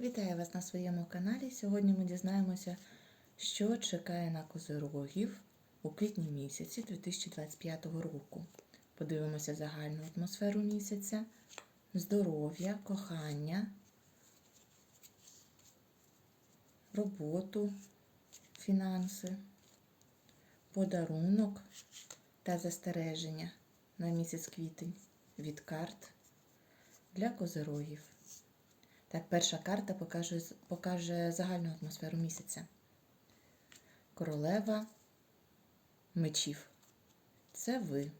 Вітаю вас на своєму каналі. Сьогодні ми дізнаємося, що чекає на козирогів у квітні місяці 2025 року. Подивимося загальну атмосферу місяця, здоров'я, кохання, роботу, фінанси, подарунок та застереження на місяць квітень від карт для козирогів. Так, перша карта покаже, покаже загальну атмосферу місяця. Королева мечів. Це ви.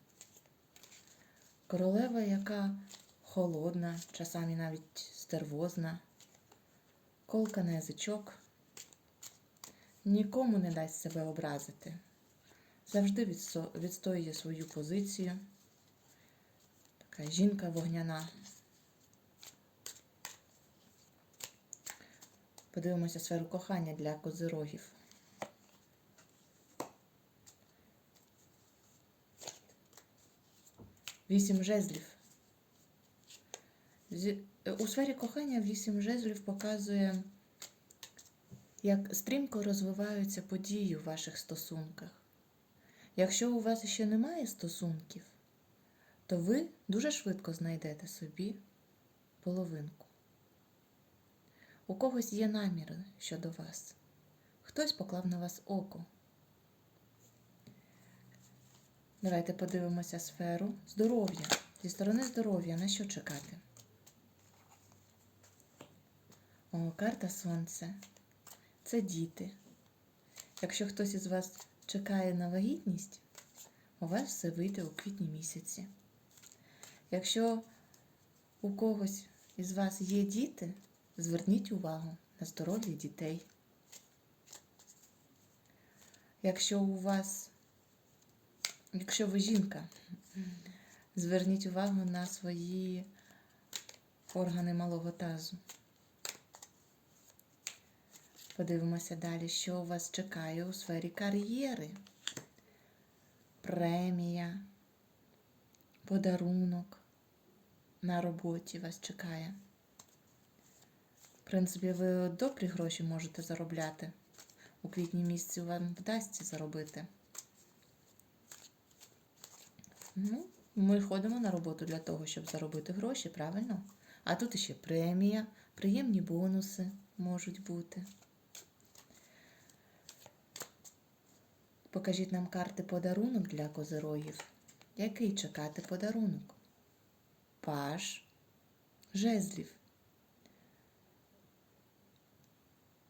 Королева, яка холодна, часами навіть стервозна, колка на язичок, нікому не дасть себе образити. Завжди відстоює свою позицію. Така жінка вогняна. Подивимося сферу кохання для козирогів. Вісім жезлів. У сфері кохання вісім жезлів показує, як стрімко розвиваються події у ваших стосунках. Якщо у вас ще немає стосунків, то ви дуже швидко знайдете собі половинку. У когось є наміри щодо вас. Хтось поклав на вас око. Давайте подивимося сферу здоров'я. Зі сторони здоров'я на що чекати? О, карта Сонце. Це діти. Якщо хтось із вас чекає на вагітність, у вас все вийде у квітні місяці. Якщо у когось із вас є діти, зверніть увагу на здоров'я дітей. Якщо у вас, якщо ви жінка, зверніть увагу на свої органи малого тазу. Подивимося далі, що вас чекає у сфері кар'єри. Премія, подарунок на роботі вас чекає. В принципі, ви добрі гроші можете заробляти. У квітні місяці вам вдасться заробити. Ну, ми ходимо на роботу для того, щоб заробити гроші, правильно? А тут іще премія, приємні бонуси можуть бути. Покажіть нам карти подарунок для козирогів. Який чекати подарунок? Паш жезлів.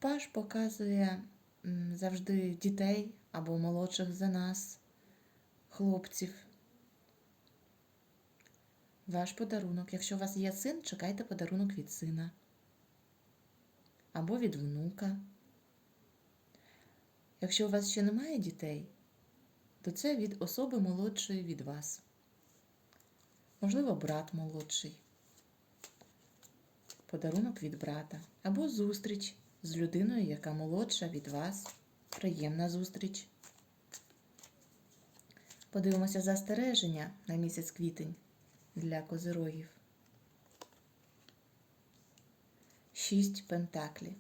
Паш показує завжди дітей або молодших за нас, хлопців. Ваш подарунок. Якщо у вас є син, чекайте подарунок від сина або від внука. Якщо у вас ще немає дітей, то це від особи молодшої від вас. Можливо, брат молодший. Подарунок від брата. Або зустріч з людиною, яка молодша від вас. Приємна зустріч. Подивимося застереження на місяць квітень для козирогів. Шість пентаклів.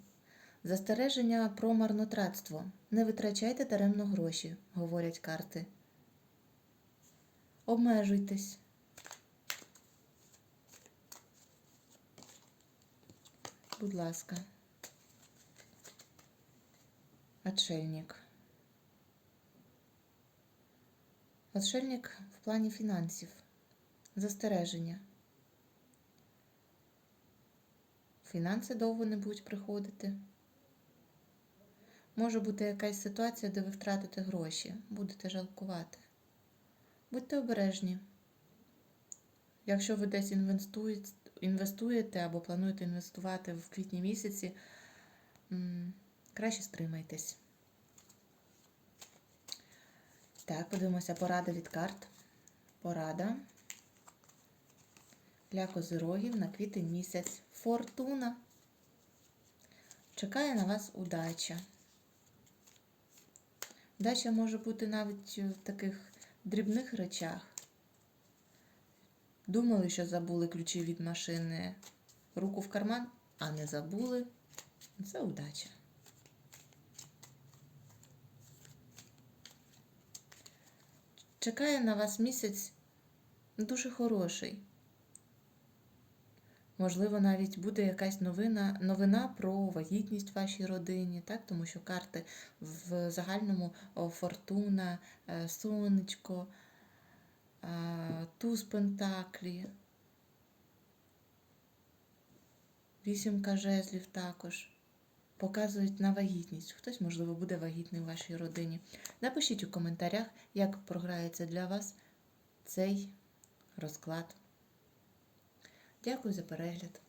Застереження про марнотратство. Не витрачайте даремно гроші, говорять карти. Обмежуйтесь. Будь ласка. Отшельник. Отшельник в плані фінансів. Застереження. Фінанси довго не будуть приходити. Може бути якась ситуація, де ви втратите гроші, будете жалкувати. Будьте обережні. Якщо ви десь інвестуєте, або плануєте інвестувати в квітні місяці, краще стримайтесь. Так, подивимося порада від карт. Порада для козирогів на квітень місяць. Фортуна. Чекає на вас удача. Удача може бути навіть в таких дрібних речах. Думали, що забули ключі від машини руку в карман, а не забули. Це удача. Чекає на вас місяць дуже хороший. Можливо, навіть буде якась новина, новина про вагітність в вашій родині, так? тому що карти в загальному фортуна, е, сонечко, е, туз пентаклі, вісімка жезлів також показують на вагітність. Хтось, можливо, буде вагітний в вашій родині. Напишіть у коментарях, як програється для вас цей розклад. Дякую за перегляд.